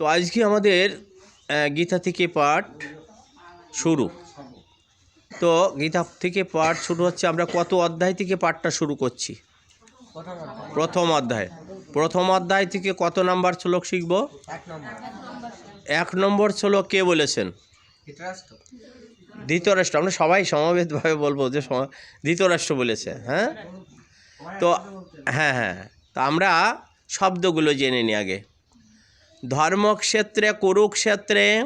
তো আজকে আমাদের গীতা থেকে পাঠ শুরু। তো গীতা থেকে পাঠ শুরু হচ্ছে, আমরা কত অধ্যায় থেকে পাঠটা শুরু করছি? প্রথম অধ্যায়। প্রথম অধ্যায় থেকে কত নাম্বার শ্লোক শিখব? এক নম্বর শ্লোক কে বলেছেন? ধৃতরাষ্ট্র। আমরা সবাই সমবেতভাবে বলব যে ধৃতরাষ্ট্র বলেছে হ্যাঁ? তো হ্যাঁ হ্যাঁ। তো আমরা শব্দগুলো জেনে নিই আগে। ধর্মক্ষেত্রে কুরুক্ষেত্রে?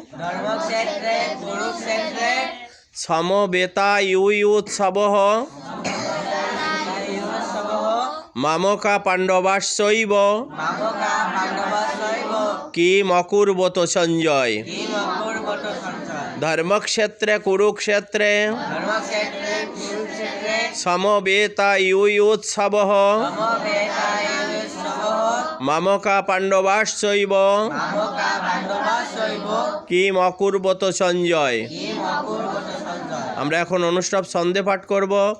সমবেতা ইউৎসব মামকা পাণ্ডবাশৈব কি মকুর্বত সঞ্জয়। ধর্মক্ষেত্রে কুরুক্ষেত্রে? সমবেতা ইউৎসব মামকা পাণ্ডবাশৈব কি মকুর্বত সঞ্জয়। আমরা এখন অনুষ্ঠব ছন্দে পাঠ করব।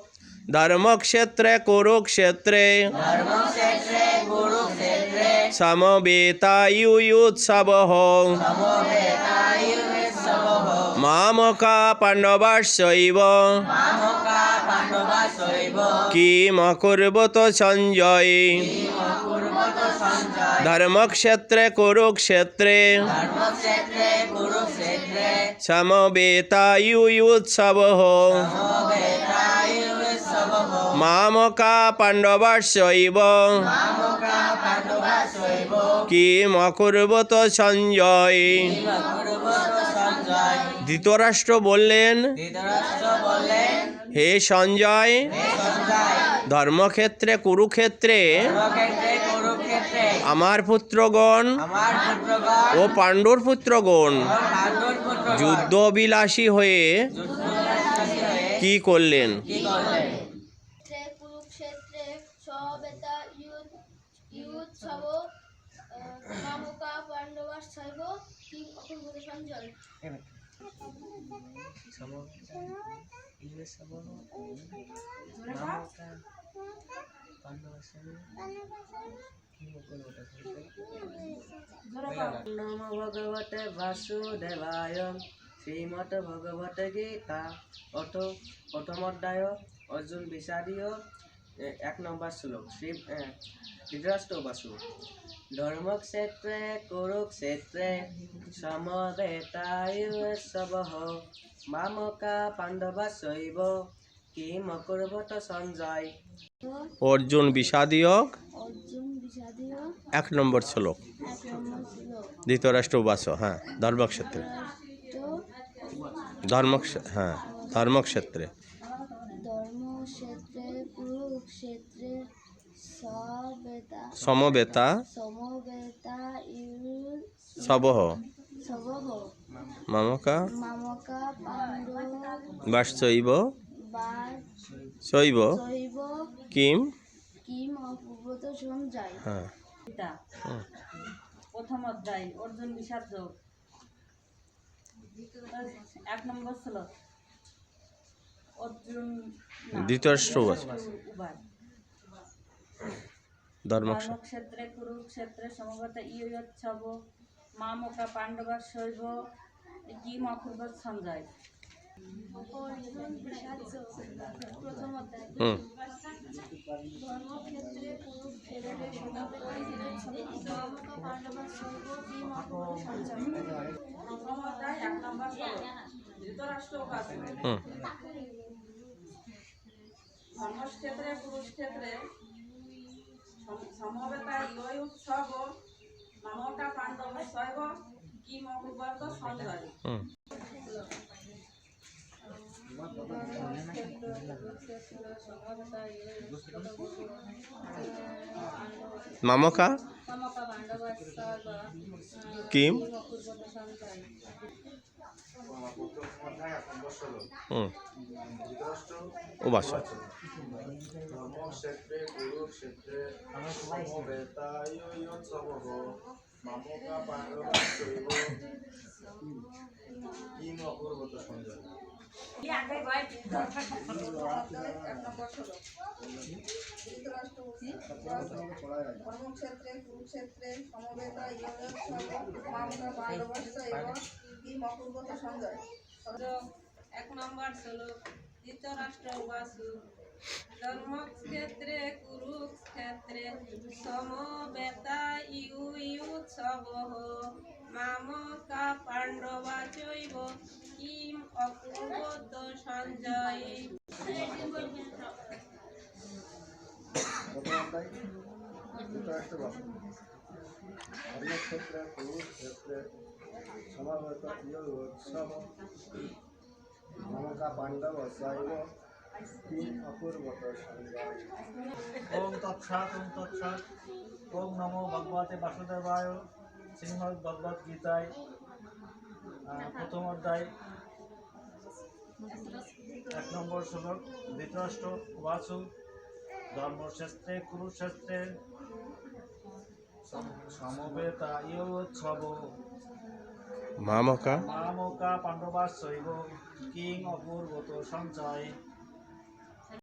ধর্মক্ষেত্রে কুরুক্ষেত্রে। ধর্মক্ষেত্রে কুরুক্ষেত্রে। সমবেতা ইউৎসব সমবেতায়ুৎসব মামকা পাণ্ডবাশৈব কি মকুর্বত সঞ্জয়। ধর্মক্ষেত্রে কুরুক্ষেত্রে। সমবেতায়ুৎসব মামকা পাণ্ডবাশৈব কি মকুর্বত সঞ্জয়। ধৃতরাষ্ট্র বললেন হে সঞ্জয় ধর্মক্ষেত্রে কুরুক্ষেত্রে আমার পুত্রগণ আমার পুত্রগণ ও পাণ্ডুর পুত্রগণ যুদ্ধ হয়ে যুদ্ধবিলাসী হয়ে কি করলেন? নম ভগবতে বাসুদেবায় শ্রীমদ ভগবতে গীতা। অথ প্রথম অধ্যায় অর্জুন এ, এক নম্বর শ্লোক শ্রী ধৃতরাষ্ট্র বাসু। ধর্মক্ষেত্রে কুরুক্ষেত্রে সমবেতায়ুৎসব মামকা পাণ্ডবা শৈব সঞ্জয়। অর্জুন বিষাদীয় এক নম্বর শ্লোক। এক নম্বর ছিল ধৃতরাষ্ট্র বাস হ্যাঁ ধর্মক্ষেত্রে। ধর্ম হ্যাঁ ধর্মক্ষেত্রে। সমবেতা। সবহ। মামকা। মামকা পাণ্ডব বাসচৈব। বা শৈব শৈব কিম? কিম অপূর্বত সঞ্জয় হ্যাঁ। প্রথম অধ্যায় অর্জুন বিষাদ যোগ। এক নম্বর ছিল অর্জুন ধৃতরাষ্ট্র বাস উভয় ধর্মক্ষেত্র কুরুক্ষেত্রে সমবেত ইয়োৎসব মামকা পাণ্ডবা শৈব কিম অপূর্ব সঞ্জয় হুম। ধর্মক্ষেত্রে শ্লোক ধৃতরাষ্ট্র হুম ধর্মক্ষেত্রে কুরুক্ষেত্রে সম- সমবেতা ইয় উৎসব মামকা পাণ্ডব শৈব কি মকুবর্গ সঞ্জয় হুম মামকা? কিম? মকুবর্গ সঞ্জয় ও বাস ধর্মক্ষেত্রে কুরুক্ষেত্রে সমবেতায়োৎসব মামকা কর্মক্ষেত্রে কুরুক্ষেত্রে সমবেতা পাণ্ডবস্য এবং সঞ্জয়। এক নম্বর শ্লোক ধৃতরাষ্ট্র বাসু। ধর্মক্ষেত্রে কুরুক্ষেত্রে সমবেতা ইউ ইউৎসব মামকা পাণ্ডবা চৈব কিম অপূর্বত সঞ্জয়। ধর্মক্ষেত্রে কুরুক্ষেত্রে সমাগত প্রিয় উৎসব মমকা পাণ্ডব শৈব তিন অপূর্বত সঞ্জয়। ওম তৎসাৎ ওম তৎসাৎ। ওম নমো ভগবতে বাসুদেবায়। শ্রীমদ্ ভগবদ গীতায় প্রথম অধ্যায় এক নম্বর শ্লোক ধৃতরাষ্ট্র বাসু ধর্মক্ষেত্রে কুরুক্ষেত্রে সম- সমবেতা ইয়োৎসব মামকা? মামকা পাণ্ডবা শৈব কিং অপূর্বত সঞ্চয়।